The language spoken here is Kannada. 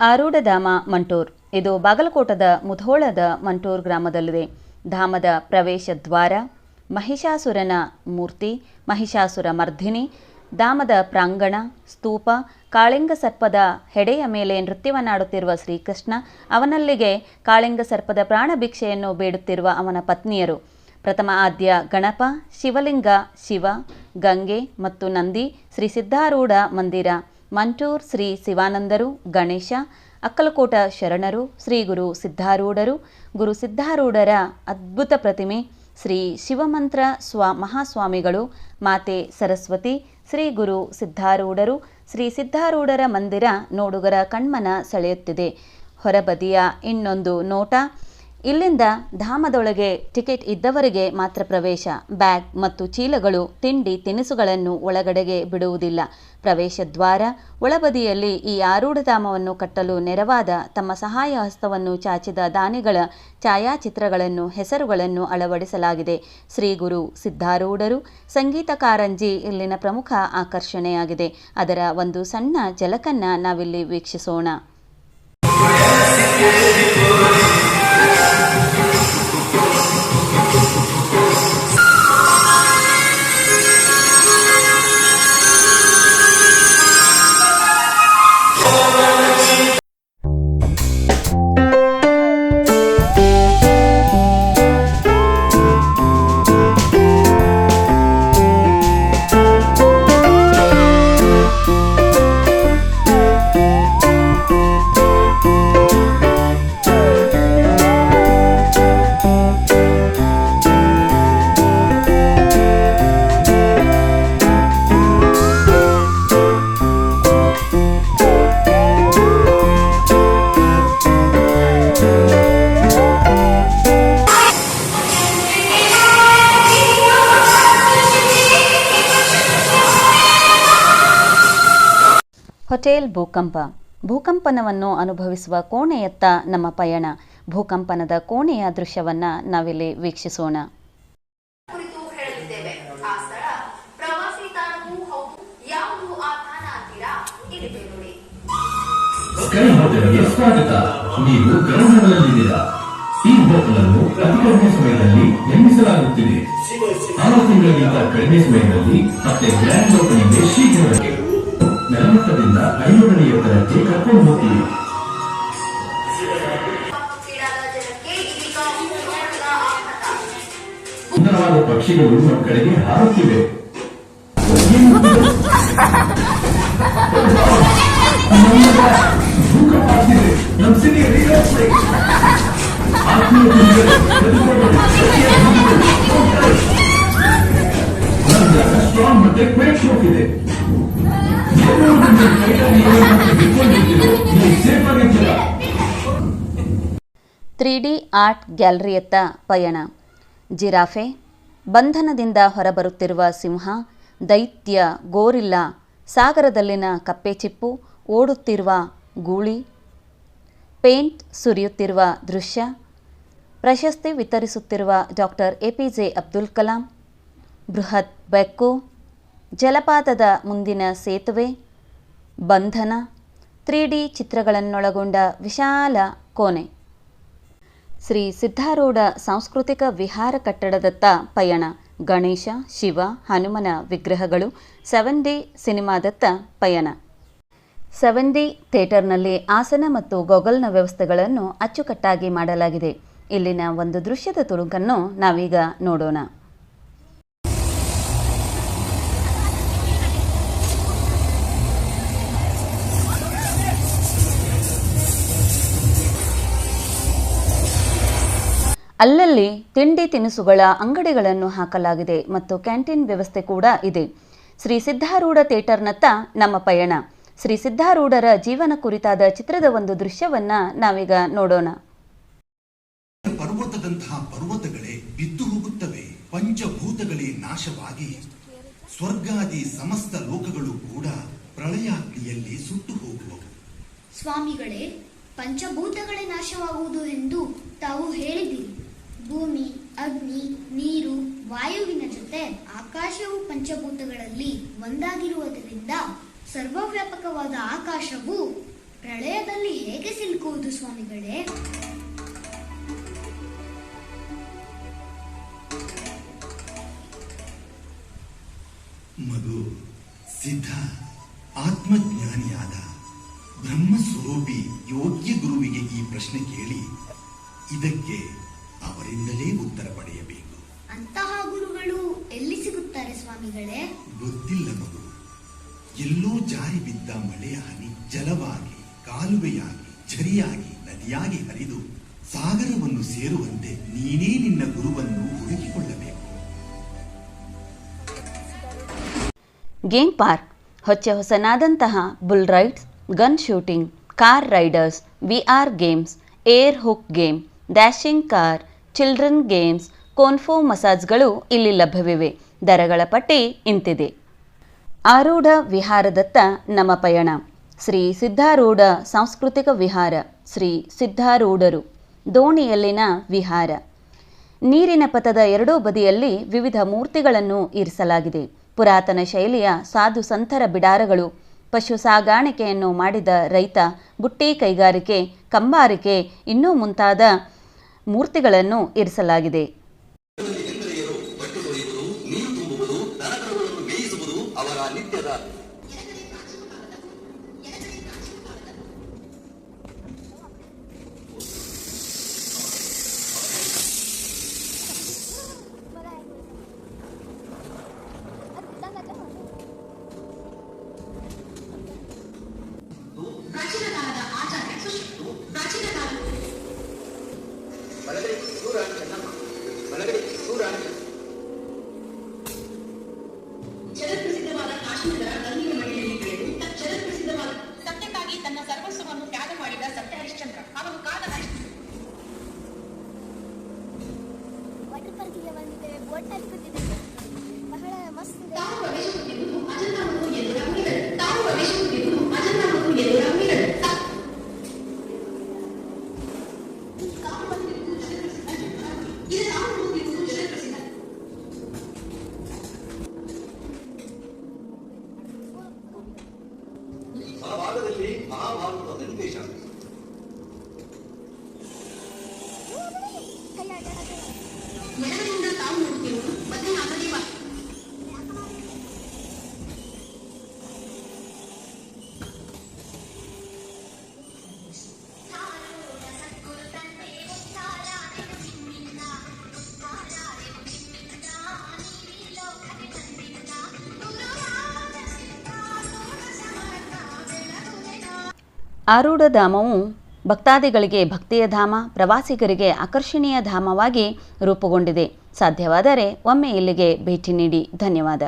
ಆರೂಢಧಾಮ ಮಂಟೂರ್. ಇದು ಬಾಗಲಕೋಟದ ಮುಧೋಳದ ಮಂಟೂರ್ ಗ್ರಾಮದಲ್ಲಿದೆ. ಧಾಮದ ಪ್ರವೇಶ ದ್ವಾರ, ಮಹಿಷಾಸುರನ ಮೂರ್ತಿ, ಮಹಿಷಾಸುರ ಮರ್ಧಿನಿ ಧಾಮದ ಪ್ರಾಂಗಣ, ಸ್ತೂಪ, ಕಾಳಿಂಗ ಸರ್ಪದ ಹೆಡೆಯ ಮೇಲೆ ನೃತ್ಯವನ್ನಾಡುತ್ತಿರುವ ಶ್ರೀಕೃಷ್ಣ, ಅವನಲ್ಲಿಗೆ ಕಾಳಿಂಗ ಸರ್ಪದ ಪ್ರಾಣಭಿಕ್ಷೆಯನ್ನು ಬೇಡುತ್ತಿರುವ ಅವನ ಪತ್ನಿಯರು. ಪ್ರಥಮ ಆದ್ಯ ಗಣಪ, ಶಿವಲಿಂಗ, ಶಿವ, ಗಂಗೆ ಮತ್ತು ನಂದಿ ಶ್ರೀ ಸಿದ್ಧಾರೂಢ ಮಂದಿರ. ಮಂಟೂರ್ ಶ್ರೀ ಶಿವಾನಂದರು, ಗಣೇಶ, ಅಕ್ಕಲಕೋಟ ಶರಣರು, ಶ್ರೀ ಗುರು ಸಿದ್ಧಾರೂಢರು, ಗುರು ಸಿದ್ಧಾರೂಢರ ಅದ್ಭುತ ಪ್ರತಿಮೆ, ಶ್ರೀ ಶಿವಮಂತ್ರ ಸ್ವ ಮಹಾಸ್ವಾಮಿಗಳು, ಮಾತೆ ಸರಸ್ವತಿ, ಶ್ರೀ ಗುರು ಸಿದ್ಧಾರೂಢರು, ಶ್ರೀ ಸಿದ್ಧಾರೂಢರ ಮಂದಿರ ನೋಡುಗರ ಕಣ್ಮನ ಸೆಳೆಯುತ್ತಿದೆ. ಹೊರಬದಿಯ ಇನ್ನೊಂದು ನೋಟ ಇಲ್ಲಿಂದ ಧಾಮದೊಳಗೆ ಟಿಕೆಟ್ ಇದ್ದವರಿಗೆ ಮಾತ್ರ ಪ್ರವೇಶ. ಬ್ಯಾಗ್ ಮತ್ತು ಚೀಲಗಳು, ತಿಂಡಿ, ತಿನಿಸುಗಳನ್ನು ಒಳಗಡೆಗೆ ಬಿಡುವುದಿಲ್ಲ. ಪ್ರವೇಶ ದ್ವಾರ, ಒಳಬದಿಯಲ್ಲಿ ಈ ಆರೂಢಧಾಮವನ್ನು ಕಟ್ಟಲು ನೆರವಾದ ತಮ್ಮ ಸಹಾಯ ಹಸ್ತವನ್ನು ಚಾಚಿದ ದಾನಿಗಳ ಛಾಯಾಚಿತ್ರಗಳನ್ನು, ಹೆಸರುಗಳನ್ನು ಅಳವಡಿಸಲಾಗಿದೆ. ಶ್ರೀ ಗುರು ಸಿದ್ಧಾರೂಢರು ಸಂಗೀತ ಕಾರಂಜಿ ಇಲ್ಲಿನ ಪ್ರಮುಖ ಆಕರ್ಷಣೆಯಾಗಿದೆ. ಅದರ ಒಂದು ಸಣ್ಣ ಜಲಕನ್ನ ನಾವಿಲ್ಲಿ ವೀಕ್ಷಿಸೋಣ. ಹೋಟೆಲ್ ಭೂಕಂಪ. ಭೂಕಂಪನವನ್ನು ಅನುಭವಿಸುವ ಕೋಣೆಯತ್ತ ನಮ್ಮ ಪಯಣ. ಭೂಕಂಪನದ ಕೋಣೆಯ ದೃಶ್ಯವನ್ನ ನಾವಿಲ್ಲಿ ವೀಕ್ಷಿಸೋಣ. ಕುರಿತು ಹೇಳಲಿದ್ದೇವೆ. ಆ ಸ್ಥಳ ಪ್ರವಾಸಿ ತಾಣವೂ ಹೌದು. ಯಾವುದು ಆ ತಾಣ ಅಂತೀರಾ? ಇಲ್ಲಿದೆ ನೋಡಿ. ಸ್ಕೈ ಹೋಟೆಲ್ಗೆ ಸ್ವಾಗತ. ನೀವು ಈ ಹೋಟೆಲನ್ನು ಅತಿ ಕಡಿಮೆ ಸಮಯದಲ್ಲಿ ನಿರ್ಮಿಸಲಾಗುತ್ತಿದೆ. ಆರು ತಿಂಗಳಿಗಿಂತ ಕಡಿಮೆ ಸಮಯದಲ್ಲಿ ಮತ್ತೆ ಗ್ರ್ಯಾಂಡ್ ಓಪನಿಂಗ್ ಶೀಘ್ರವಾಗಿ ನೆಲಮಟ್ಟದಿಂದ ಐನೂರು ಅಡಿ ಎತ್ತರಕ್ಕೆ ಕರ್ಕೊಂಡು ಹೋಗ್ತೀವಿ. ಸುಂದರವಾದ ಪಕ್ಷಿಗಳು ನಮ್ಮ ಕಡೆಗೆ ಹಾರುತ್ತಿವೆ. ಸ್ಟ್ರಾಂಗ್ ಮತ್ತೆ ಕ್ವೇಟ್ ಶೋಕ್ ಇದೆ ತ್ರೀ ಡಿ ಆರ್ಟ್ ಗ್ಯಾಲರಿಯತ್ತ ಪಯಣ. ಜಿರಾಫೆ, ಬಂಧನದಿಂದ ಹೊರಬರುತ್ತಿರುವ ಸಿಂಹ, ದೈತ್ಯ ಗೋರಿಲ್ಲ, ಸಾಗರದಲ್ಲಿನ ಕಪ್ಪೆಚಿಪ್ಪು ಓಡುತ್ತಿರುವ ಗೂಳಿ, ಪೇಂಟ್ ಸುರಿಯುತ್ತಿರುವ ದೃಶ್ಯ, ಪ್ರಶಸ್ತಿ ವಿತರಿಸುತ್ತಿರುವ doctor A P J Abdul Kalam, ಬೃಹತ್ ಬೆಕ್ಕು ಜಲಪಾತದ ಮುಂದಿನ ಸೇತುವೆ, ಬಂಧನ ತ್ರೀ ಡಿ ಚಿತ್ರಗಳನ್ನೊಳಗೊಂಡ ವಿಶಾಲ ಕೋಣೆ. ಶ್ರೀ ಸಿದ್ಧಾರೂಢ ಸಾಂಸ್ಕೃತಿಕ ವಿಹಾರ ಕಟ್ಟಡದತ್ತ ಪಯಣ. ಗಣೇಶ, ಶಿವ, ಹನುಮನ ವಿಗ್ರಹಗಳು, ಸೆವೆನ್ ಡಿ ಸಿನಿಮಾದತ್ತ ಪಯಣ. ಸೆವೆನ್ ಡಿ ಥಿಯೇಟರ್ನಲ್ಲಿ ಆಸನ ಮತ್ತು ಗೊಗಲ್ನ ವ್ಯವಸ್ಥೆಗಳನ್ನು ಅಚ್ಚುಕಟ್ಟಾಗಿ ಮಾಡಲಾಗಿದೆ. ಇಲ್ಲಿನ ಒಂದು ದೃಶ್ಯದ ತುಣುಕನ್ನು ನಾವೀಗ ನೋಡೋಣ. ಅಲ್ಲಲ್ಲಿ ತಿಂಡಿ ತಿನಿಸುಗಳ ಅಂಗಡಿಗಳನ್ನು ಹಾಕಲಾಗಿದೆ ಮತ್ತು ಕ್ಯಾಂಟೀನ್ ವ್ಯವಸ್ಥೆ ಕೂಡ ಇದೆ. ಶ್ರೀ ಸಿದ್ಧಾರೂಢ ಥಿಯೇಟರ್ನತ್ತ ನಮ್ಮ ಪಯಣ. ಶ್ರೀ ಸಿದ್ಧಾರೂಢರ ಜೀವನ ಕುರಿತಾದ ಚಿತ್ರದ ಒಂದು ದೃಶ್ಯವನ್ನ ನಾವೀಗ ನೋಡೋಣ. ಪರ್ವತದಂತಹ ಪರ್ವತಗಳೇ ಬಿದ್ದು ಹೋಗುತ್ತವೆ. ಪಂಚಭೂತಗಳೇ ನಾಶವಾಗಿ. ಸ್ವರ್ಗಾದಿ ಸಮಸ್ತ ಲೋಕಗಳು ಕೂಡ ಪ್ರಳಯಾಗ್ನಿಯಲ್ಲಿ ಸುಟ್ಟು ಹೋಗುವವು. ಸ್ವಾಮಿಗಳೇ ಪಂಚಭೂತಗಳೇ ನಾಶವಾಗುವುದು ಎಂದು ತಾವು ಹೇಳಿದಿರಿ ಭೂಮಿ, ಅಗ್ನಿ, ನೀರು, ವಾಯುವಿನ ಜೊತೆ ಆಕಾಶವು ಪಂಚಭೂತಗಳಲ್ಲಿ ಒಂದಾಗಿರುವುದರಿಂದ ಸರ್ವವ್ಯಾಪಕವಾದ ಆಕಾಶವು ಪ್ರಳಯದಲ್ಲಿ ಹೇಗೆ ಸಿಲುಕುವುದು ಸ್ವಾಮಿಗಳೇ? ಮಗು ಸಿದ್ಧ, ಆತ್ಮಜ್ಞಾನಿಯಾದ, ಬ್ರಹ್ಮಸ್ವರೂಪಿ ಯೋಗ್ಯ ಗುರುವಿಗೆ ಈ ಪ್ರಶ್ನೆ ಕೇಳಿ, ಇದಕ್ಕೆ ಅವರಿಂದಲೇ ಉತ್ತರ ಪಡೆಯಬೇಕು. ಅಂತಹ ಗುರುಗಳು ಎಲ್ಲಿ ಸಿಗುತ್ತಾರೆ ಸ್ವಾಮಿಗಳೇ? ಗೊತ್ತಿಲ್ಲ ಮಗು. ಎಲ್ಲೋ ಜಾರಿ ಬಿದ್ದ ಮಳೆಯ ಹನಿ ಜಲವಾಗಿ ಕಾಲುವೆಯಾಗಿ ಝರಿಯಾಗಿ ನದಿಯಾಗಿ ಹರಿದು ಸಾಗರವನ್ನು ಸೇರುವಂತೆ ನೀನೇ ನಿನ್ನ ಗುರುವನ್ನು ಹುಡುಕಿಕೊಳ್ಳಬೇಕು. ಗೇಮ್ ಪಾರ್ಕ್ ಹೊಚ್ಚ ಹೊಸನಾದಂತಹ bull rides gun shooting car riders V R games air hook game dashing car children games, ಕೋನ್ಫೋ ಮಸಾಜ್ಗಳು ಇಲ್ಲಿ ಲಭ್ಯವಿವೆ. ದರಗಳ ಪಟ್ಟಿ ಇಂತಿದೆ. ಆರೂಢ ವಿಹಾರದತ್ತ ನಮ್ಮ ಪಯಣ. ಶ್ರೀ ಸಿದ್ಧಾರೂಢ ಸಾಂಸ್ಕೃತಿಕ ವಿಹಾರ, ಶ್ರೀ ಸಿದ್ಧಾರೂಢರು, ದೋಣಿಯಲ್ಲಿನ ವಿಹಾರ. ನೀರಿನ ಪಥದ ಎರಡೂ ಬದಿಯಲ್ಲಿ ವಿವಿಧ ಮೂರ್ತಿಗಳನ್ನು ಇರಿಸಲಾಗಿದೆ. ಪುರಾತನ ಶೈಲಿಯ ಸಾಧು ಸಂತರ ಬಿಡಾರಗಳು, ಪಶು ಸಾಗಾಣಿಕೆಯನ್ನು ಮಾಡಿದ ರೈತ, ಬುಟ್ಟಿ ಕೈಗಾರಿಕೆ, ಕಂಬಾರಿಕೆ, ಇನ್ನೂ ಮುಂತಾದ ಮೂರ್ತಿಗಳನ್ನು ಇರಿಸಲಾಗಿದೆ. ಸತ್ಯಕ್ಕಾಗಿ ಕೈ ಆಟ ಆರೂಢ ಧಾಮವು ಭಕ್ತಾದಿಗಳಿಗೆ ಭಕ್ತಿಯ ಧಾಮ, ಪ್ರವಾಸಿಗರಿಗೆ ಆಕರ್ಷಣೀಯ ಧಾಮವಾಗಿ ರೂಪುಗೊಂಡಿದೆ. ಸಾಧ್ಯವಾದರೆ ಒಮ್ಮೆ ಇಲ್ಲಿಗೆ ಭೇಟಿ ನೀಡಿ. ಧನ್ಯವಾದ.